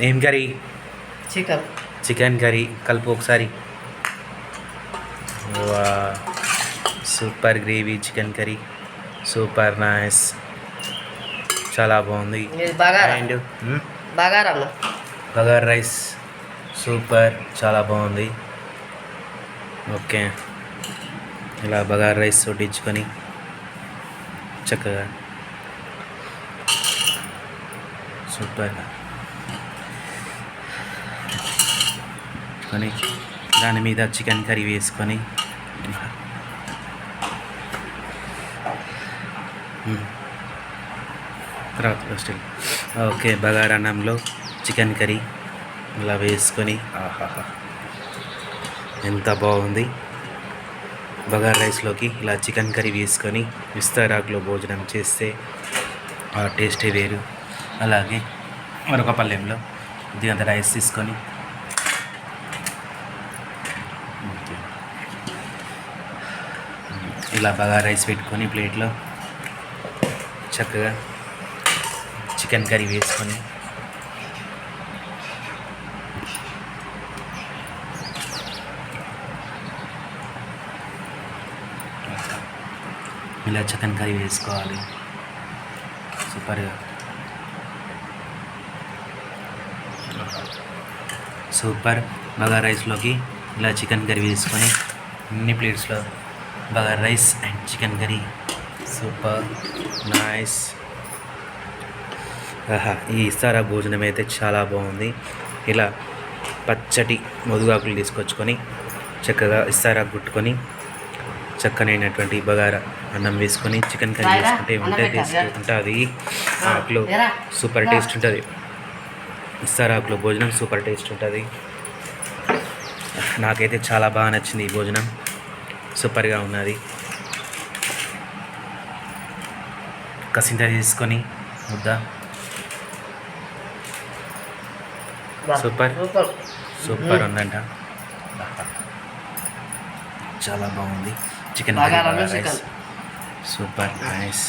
ఏం curry? Chicken. Chicken curry. కలుపు ఒకసారి. Super gravy chicken curry. Super nice. చాలా బాగుంది. And bagara rice. సూపర్. చాలా బాగుంది. ఓకే. ఇలా బగార్ రైస్ వడ్డించుకొని చక్కగా. సూపర్. పెట్టుకొని దాని మీద చికెన్ కర్రీ వేసుకొని. తర్వాత స్టిల్ ఓకే బగారా అన్నంలో చికెన్ కర్రీ ఇలా వేసుకొని. ఆహాహా. ఎంత బాగుంది. బగార్ రైస్లోకి ఇలా చికెన్ కర్రీ వేసుకొని విస్తారాకులో భోజనం చేస్తే ఆ టేస్టే వేరు. అలాగే మరొక పల్లెంలో అంత రైస్ తీసుకొని ఇలా బగార్ రైస్ పెట్టుకొని ప్లేట్లో చక్కగా చికెన్ కర్రీ వేసుకొని ఇలా చికెన్ కర్రీ వేసుకోవాలి. సూపర్గా. సూపర్. బగార్ రైస్లోకి ఇలా చికెన్ కర్రీ వేసుకొని అన్ని ప్లేట్స్లో bagara rice and chicken curry super nice ఆహా ఈ ఇస్తారా భోజనం అయితే చాలా బాగుంది ఇలా పచ్చటి మొదుగాకులు తీసుకొచ్చుకొని చక్కగా ఇస్తారా గుట్టుకొని చక్కనైనటువంటి బగారా అన్నం వేసుకొని చికెన్ కర్రీ? వేసుకుంటే ఉంటే టేస్ట్ ఉంటుంది ఆకులో? సూపర్. టేస్ట్ ఉంటుంది ఇస్తారా ఆకులో భోజనం సూపర్ టేస్ట్ ఉంటుంది నాకైతే చాలా బాగా నచ్చింది ఈ భోజనం సూపర్గా ఉన్నది. కసింత తీసుకొని ముద్ద. సూపర్. సూపర్. ఉందంట. చాలా బాగుంది. Chicken super nice